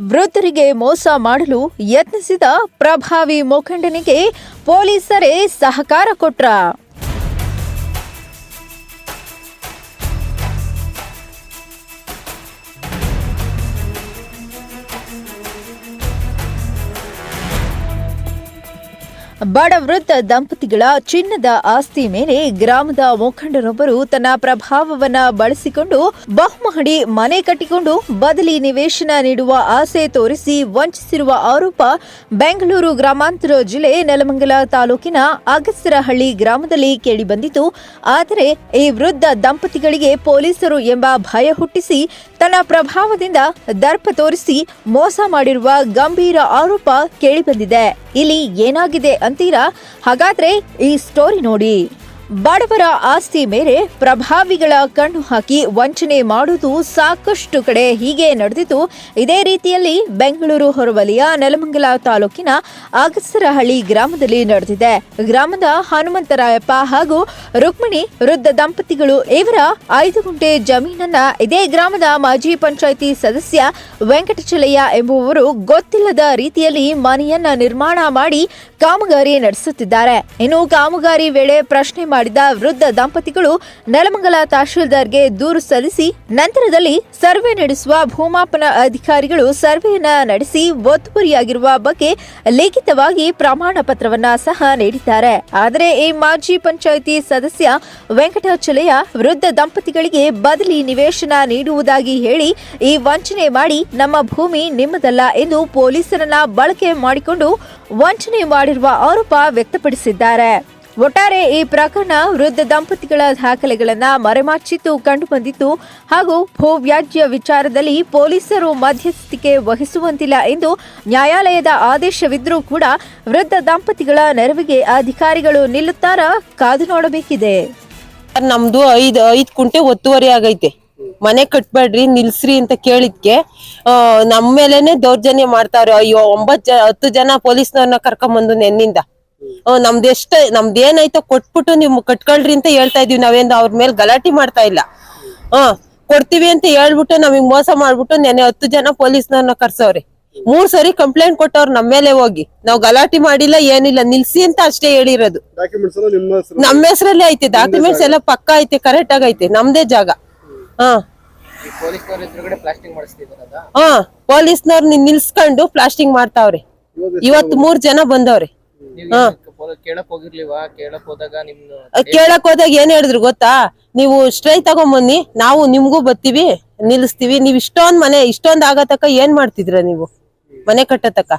ವೃದ್ಧರಿಗೆ ಮೋಸ ಮಾಡಲು ಯತ್ನಿಸಿದ ಪ್ರಭಾವಿ ಮುಖಂಡನಿಗೆ ಪೊಲೀಸರೇ ಸಹಕಾರ ಕೊಟ್ರ. ಬಡ ವೃದ್ಧ ದಂಪತಿಗಳ ಚಿನ್ನದ ಆಸ್ತಿ ಮೇಲೆ ಗ್ರಾಮದ ಮುಖಂಡರೊಬ್ಬರು ತನ್ನ ಪ್ರಭಾವವನ್ನ ಬಳಸಿಕೊಂಡು ಬಹುಮಹಡಿ ಮನೆ ಕಟ್ಟಿಕೊಂಡು ಬದಲಿ ನಿವೇಶನ ನೀಡುವ ಆಸೆ ತೋರಿಸಿ ವಂಚಿಸಿರುವ ಆರೋಪ ಬೆಂಗಳೂರು ಗ್ರಾಮಾಂತರ ಜಿಲ್ಲೆ ನೆಲಮಂಗಲ ತಾಲೂಕಿನ ಅಗಸರಹಳ್ಳಿ ಗ್ರಾಮದಲ್ಲಿ ಕೇಳಿಬಂದಿತು. ಆದರೆ ಈ ವೃದ್ಧ ದಂಪತಿಗಳಿಗೆ ಪೊಲೀಸರು ಎಂಬ ಭಯ ಹುಟ್ಟಿಸಿ ತನ್ನ ಪ್ರಭಾವದಿಂದ ದರ್ಪ ತೋರಿಸಿ ಮೋಸ ಮಾಡಿರುವ ಗಂಭೀರ ಆರೋಪ ಕೇಳಿಬಂದಿದೆ. ಇಲ್ಲಿ ಏನಾಗಿದೆ ಅಂತೀರಾ? ಹಾಗಾದ್ರೆ ಈ ಸ್ಟೋರಿ ನೋಡಿ. ಬಡವರ ಆಸ್ತಿ ಮೇಲೆ ಪ್ರಭಾವಿಗಳ ಕಣ್ಣು ಹಾಕಿ ವಂಚನೆ ಮಾಡುವುದು ಸಾಕಷ್ಟು ಕಡೆ ಹೀಗೆ ನಡೆದಿದ್ದು, ಇದೇ ರೀತಿಯಲ್ಲಿ ಬೆಂಗಳೂರು ಹೊರವಲಯ ನೆಲಮಂಗಲ ತಾಲೂಕಿನ ಅಗಸರಹಳ್ಳಿ ಗ್ರಾಮದಲ್ಲಿ ನಡೆದಿದೆ. ಗ್ರಾಮದ ಹನುಮಂತರಾಯಪ್ಪ ಹಾಗೂ ರುಕ್ಮಿಣಿ ವೃದ್ಧ ದಂಪತಿಗಳು ಇವರ ಐದು ಗುಂಟೆ ಜಮೀನನ್ನ ಇದೇ ಗ್ರಾಮದ ಮಾಜಿ ಪಂಚಾಯಿತಿ ಸದಸ್ಯ ವೆಂಕಟಚಲಯ್ಯ ಎಂಬುವವರು ಗೊತ್ತಿಲ್ಲದ ರೀತಿಯಲ್ಲಿ ಮನೆಯನ್ನ ನಿರ್ಮಾಣ ಮಾಡಿ ಕಾಮಗಾರಿ ನಡೆಸುತ್ತಿದ್ದಾರೆ. ಇನ್ನು ಕಾಮಗಾರಿ ವೇಳೆ ಪ್ರಶ್ನೆ ಮಾಡಿದ ವೃದ್ಧ ದಂಪತಿಗಳು ನೆಲಮಂಗಲ ತಹಶೀಲ್ದಾರ್ಗೆ ದೂರು ಸಲ್ಲಿಸಿ ನಂತರದಲ್ಲಿ ಸರ್ವೆ ನಡೆಸುವ ಭೂಮಾಪನ ಅಧಿಕಾರಿಗಳು ಸರ್ವೆಯನ್ನ ನಡೆಸಿ ಒತ್ತುವರಿಯಾಗಿರುವ ಬಗ್ಗೆ ಲಿಖಿತವಾಗಿ ಪ್ರಮಾಣ ಪತ್ರವನ್ನ ಸಹ ನೀಡಿದ್ದಾರೆ. ಆದರೆ ಈ ಮಾಜಿ ಪಂಚಾಯಿತಿ ಸದಸ್ಯ ವೆಂಕಟಾಚಲಯ ವೃದ್ಧ ದಂಪತಿಗಳಿಗೆ ಬದಲಿ ನಿವೇಶನ ನೀಡುವುದಾಗಿ ಹೇಳಿ ಈ ವಂಚನೆ ಮಾಡಿ ನಮ್ಮ ಭೂಮಿ ನಿಮ್ಮದಲ್ಲ ಎಂದು ಪೊಲೀಸರನ್ನ ಬಳಕೆ ಮಾಡಿಕೊಂಡು ವಂಚನೆ ಮಾಡಿರುವ ಆರೋಪ ವ್ಯಕ್ತಪಡಿಸಿದ್ದಾರೆ. ಒಟ್ಟಾರೆ ಈ ಪ್ರಕರಣ ವೃದ್ಧ ದಂಪತಿಗಳ ದಾಖಲೆಗಳನ್ನ ಮರೆಮಾಚಿದ್ದು ಕಂಡುಬಂದಿತ್ತು ಹಾಗೂ ಭೂವ್ಯಾಜ್ಯ ವಿಚಾರದಲ್ಲಿ ಪೊಲೀಸರು ಮಧ್ಯಸ್ಥಿಕೆ ವಹಿಸುವಂತಿಲ್ಲ ಎಂದು ನ್ಯಾಯಾಲಯದ ಆದೇಶವಿದ್ದರೂ ಕೂಡ ವೃದ್ಧ ದಂಪತಿಗಳ ನೆರವಿಗೆ ಅಧಿಕಾರಿಗಳು ನಿಲ್ಲುತ್ತಾರಾ, ಕಾದು ನೋಡಬೇಕಿದೆ. ನಮ್ದು ಐದು ಐದು ಕುಂಟೆ ಒತ್ತುವರಿ ಆಗೈತೆ. ಮನೆ ಕಟ್ಬೇಡ್ರಿ, ನಿಲ್ಸ್ರಿ ಅಂತ ಕೇಳಿದ್ಕೆ ನಮ್ಮ ಮೇಲೆನೆ ದೌರ್ಜನ್ಯ ಮಾಡ್ತಾವ್ರೆ. ಅಯ್ಯೋ ಒಂಬತ್ ಜನ ಹತ್ತು ಜನ ಪೊಲೀಸ್ನವ್ರನ್ನ ಕರ್ಕೊಂಬಂದು ನೆನ್ನಿಂದ. ನಮ್ದು ಎಷ್ಟ ನಮ್ದು ಏನಾಯ್ತೋ ಕೊಟ್ಬಿಟ್ಟು ನೀವು ಕಟ್ಕೊಳ್ರಿ ಅಂತ ಹೇಳ್ತಾ ಇದೀವಿ ನಾವೇನ್ ಅವ್ರ ಮೇಲೆ ಗಲಾಟೆ ಮಾಡ್ತಾ ಇಲ್ಲ. ಹ ಕೊಡ್ತೀವಿ ಅಂತ ಹೇಳ್ಬಿಟ್ಟು ನಮಗ್ ಮೋಸ ಮಾಡ್ಬಿಟ್ಟು ನೆನೆ ಹತ್ತು ಜನ ಪೊಲೀಸ್ನವ್ರನ್ನ ಕರ್ಸವ್ರಿ. ಮೂರ್ ಸರಿ ಕಂಪ್ಲೇಂಟ್ ಕೊಟ್ಟವ್ರ ನಮ್ ಮೇಲೆ ಹೋಗಿ. ನಾವ್ ಗಲಾಟೆ ಮಾಡಿಲ್ಲ ಏನಿಲ್ಲ ನಿಲ್ಸಿ ಅಂತ ಅಷ್ಟೇ ಹೇಳಿರೋದು. ನಿಮ್ಮ ಹೆಸರು ನಮ್ಮ ಹೆಸರಲ್ಲೇ? ಐತೆ ಡಾಕ್ಯುಮೆಂಟ್ಸ್ ಎಲ್ಲ ಪಕ್ಕ ಐತೆ ಕರೆಕ್ಟ್ ಆಗೈತಿ ಐತೆ ನಮ್ದೇ ಜಾಗ. ಹಾ. ಹಾ ಪೊಲೀಸ್ನವ್ರು ನಿಲ್ಸ್ಕೊಂಡು ಪ್ಲಾಸ್ಟಿಂಗ್ ಮಾಡ್ತಾವ್ರಿ. ಇವತ್ ಮೂರ್ ಜನ ಬಂದವ್ರೆ. ಕೇಳಕ್ ಹೋಗಿರ್ಲಿವಾ? ಕೇಳಕ್ ಹೋದಾಗ ನಿಮ್ ಅಹ್, ಕೇಳಕ್ ಹೋದಾಗ ಏನ್ ಹೇಳಿದ್ರು ಗೊತ್ತಾ? ನೀವು ಸ್ಟ್ರೈ ತಗೊಂಬನ್ನಿ ನಾವು ನಿಮ್ಗೂ ಬರ್ತೀವಿ ನಿಲ್ಲಿಸ್ತೀವಿ. ನೀವ್ ಇಷ್ಟೊಂದ್ ಮನೆ ಇಷ್ಟೊಂದ್ ಆಗತಕ್ಕ ಏನ್ ಮಾಡ್ತಿದ್ರ ನೀವು? ಮನೆ ಕಟ್ಟತಕ್ಕ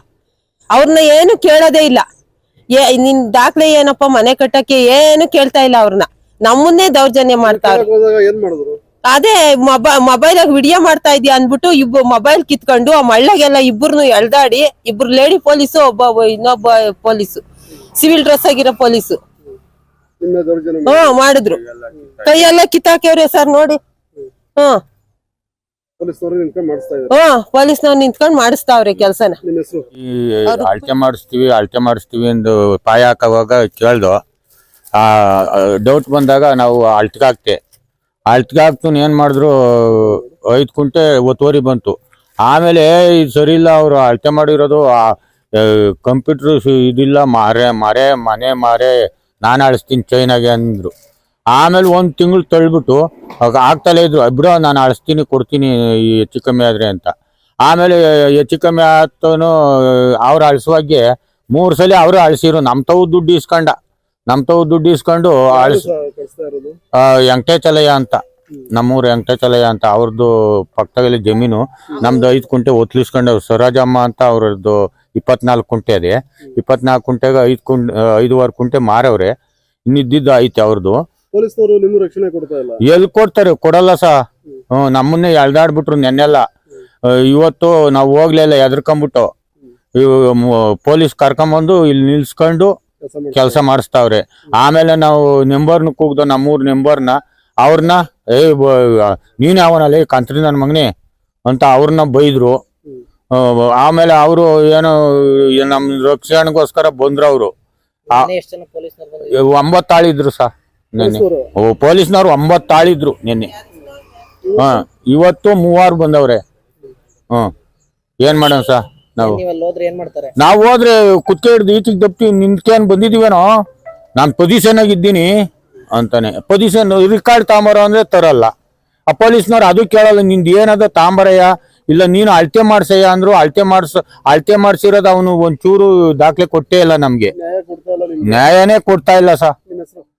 ಅವ್ರನ್ನ ಏನು ಕೇಳೋದೇ ಇಲ್ಲ. ಏ ನಿನ್ ದಾಖಲೆ ಏನಪ್ಪ ಮನೆ ಕಟ್ಟಕ್ಕೆ ಏನು ಕೇಳ್ತಾ ಇಲ್ಲ ಅವ್ರನ್ನ ನಮ್ಮನ್ನೇ ದೌರ್ಜನ್ಯ ಮಾಡ್ತಾರೆ ಹೋದಾಗ ಏನ್ ಮಾಡಿದ್ರು? ಅದೇ ಮೊಬೈಲ್ ಮೊಬೈಲ್ ವಿಡಿಯೋ ಮಾಡ್ತಾ ಇದೀಯ ಅಂದ್ಬಿಟ್ಟು ಇಬ್ಬ ಮೊಬೈಲ್ ಕಿತ್ಕೊಂಡು ಆ ಮಳ್ಳಗೆಲ್ಲ ಇಬ್ಬರನ್ನು ಎಳ್ದಾಡಿ ಇಬ್ರು ಲೇಡಿ ಪೊಲೀಸು ಒಬ್ಬ ಇನ್ನೊಬ್ಬ ಪೊಲೀಸು ಸಿವಿಲ್ ಡ್ರೆಸ್ ಆಗಿರೋ ಪೊಲೀಸು. ಹ ಮಾಡಿದ್ರು. ಕೈಯೆಲ್ಲ ಕಿತ್ತಾಕ್ಯವ್ರೆ ಸರ್ ನೋಡಿ. ಹ್ಮ್ ಅಳ್ಕೆ ಪೊಲೀಸ್ನವ್ರು ನಿಂತ್ಕೊಂಡ್ ಮಾಡಿಸ್ತಾವ್ರೆ ಕೆಲ್ಸನ. ಅಳತೆ ಮಾಡಿಸ್ತೀವಿ ಅಳತೆ ಮಾಡಿಸ್ತೀವಿ ಎಂದು ಪಾಯ ಹಾಕೋವಾಗ ಕೇಳ್ದು ಆ ಡೌಟ್ ಬಂದಾಗ ನಾವು ಅಳ್ತಿಗೆ ಹಾಕ್ತೆ ಅಳ್ತಿಗೆ ಹಾಕ್ತು ಏನ್ ಮಾಡಿದ್ರು, ಐದು ಕುಂಟೆ ಒತ್ತುವರಿ ಬಂತು. ಆಮೇಲೆ ಇದು ಸರಿ ಇಲ್ಲ ಅವರು ಅಳತೆ ಮಾಡಿರೋದು ಕಂಪ್ಯೂಟರ್ ಇದಿಲ್ಲ, ಮಾರೆ, ಮರೆ, ಮನೆ ಮಾರೆ, ನಾನು ಅಳಿಸ್ತೀನಿ ಚೈನಾಗೆ ಅಂದ್ರು. ಆಮೇಲೆ ಒಂದು ತಿಂಗಳು ತಳ್ಬಿಟ್ಟು ಆಗ ಆಗ್ತಲೇ ಇದ್ರು, ಬಿಡೋ, ನಾನು ಅಳಿಸ್ತೀನಿ, ಕೊಡ್ತೀನಿ ಹೆಚ್ಚು ಕಮ್ಮಿ ಆದ್ರೆ ಅಂತ. ಆಮೇಲೆ ಹೆಚ್ಚು ಕಮ್ಮಿ ಆತನು, ಅವ್ರು ಅಳಿಸುವಾಗೆ ಮೂರು ಸಲ ಅವರು ಅಳಿಸಿರು ನಮ್ಮ ತಾವು ದುಡ್ಡು ಇಸ್ಕೊಂಡ ನಮ್ ತಾವು ದುಡ್ಡು ಇಸ್ಕೊಂಡು ಅಳಿಸ್ ಕಳಿಸ್ತಾ ಇರೋದು? ಆ, ವೆಂಕಟೇಚಲಯ್ಯ ಅಂತ. ನಮ್ಮೂರು ವೆಂಕಟೇಚಲಯ್ಯ ಅಂತ. ಅವ್ರದ್ದು ಪಕ್ಕದಲ್ಲಿ ಜಮೀನು. ನಮ್ದು ಐದು ಕುಂಟೆ ಒತ್ಲಿಸ್ಕೊಂಡು ಸ್ವರಾಜಮ್ಮ ಅಂತ ಅವ್ರದ್ದು ಇಪ್ಪತ್ನಾಲ್ಕು ಕುಂಟೆ ಅದೇ. ಇಪ್ಪತ್ನಾಲ್ಕು ಕುಂಟೆಗೆ ಐದು ಕುಂಟೆ ಐದುವರೆ ಕುಂಟೆ ಮಾರವ್ರೆ. ಇನ್ನಿದ್ದಿದ್ದು ಐತೆ ಅವ್ರದ್ದು ಎಲ್ಲಿ ಕೊಡ್ತಾರೆ? ಕೊಡಲ್ಲ ಸ. ಹ್ಮ್. ನಮ್ಮನ್ನೇ ಎಳ್ದಾಡ್ಬಿಟ್ರು ನೆನ್ನೆಲ್ಲ. ಇವತ್ತು ನಾವು ಹೋಗ್ಲಿಲ್ಲ ಎದ್ರಕೊಂಬಿಟ್ಟು. ಪೊಲೀಸ್ ಕರ್ಕೊಂಬಂದು ಇಲ್ಲಿ ನಿಲ್ಸ್ಕೊಂಡು ಕೆಲಸ ಮಾಡಿಸ್ತಾವ್ರಿ. ಆಮೇಲೆ ನಾವು ನೆಂಬರ್ನ ಕೂಗ್ದು ನಮ್ಮೂರ್ ನಿಂಬರ್ನ ಅವ್ರನ್ನ ಏ ನೀನ್ ಯಾವನಲ್ಲಿ ಕಂತ್ರಿ ನನ್ನ ಮಗನಿ ಅಂತ ಅವ್ರನ್ನ ಬೈದ್ರು. ಆಮೇಲೆ ಅವರು ಏನು ನಮ್ ರಕ್ಷಣೆಗೋಸ್ಕರ ಬಂದ್ರು ಅವರು. ಒಂಬತ್ತಾಳಿದ್ರು ಸಾ ನೆನ್ನೆ. ಪೊಲೀಸ್ನವರು ಓ ಪೊಲೀಸ್ನವ್ರು ಒಂಬತ್ತಾಳಿದ್ರು ನಿನ್ನೆ. ಹಾ ಇವತ್ತು ಮೂವಾರು ಬಂದವ್ರೆ. ಹ್ಮ್. ಏನ್ ಮಾಡೋಣ ಸಾ? ನಾವು. ಹೋದ್ರೆ ಏನ್ ಮಾಡ್ತಾರೆ? ನಾವು ಹೋದ್ರೆ ಕುತ್ತೆ ಹಿಡ್ದು ಈಚಿಗೆ ದಪ್ತಿ ನಿಂತ್ಕೊಂಡ್ ಬಂದಿದೀವೇನೋ ನಾನ್ ಪೊಸಿಷನ್ ಆಗಿದ್ದೀನಿ ಅಂತಾನೆ. ಪೊಸಿಷನ್ ರಿಕಾರ್ಡ್ ತಾಂಬರ ಅಂದ್ರೆ ತರಲ್ಲ. ಆ ಪೊಲೀಸ್ನವ್ರು ಅದು ಕೇಳಲ್ಲ ನಿಂದ್ ಏನದ ತಾಂಬರಯ್ಯ? ಇಲ್ಲ ನೀನು ಅಳತೆ ಮಾಡ್ಸಯ್ಯ ಅಂದ್ರು ಅಳತೆ ಮಾಡ್ಸ ಅಳತೆ ಮಾಡ್ಸಿರೋದು ಅವನು ಒಂಚೂರು ದಾಖಲೆ ಕೊಟ್ಟೇ ಇಲ್ಲ ನಮ್ಗೆ. ನ್ಯಾಯನೇ ಕೊಡ್ತಾ ಇಲ್ಲ ಸರ್.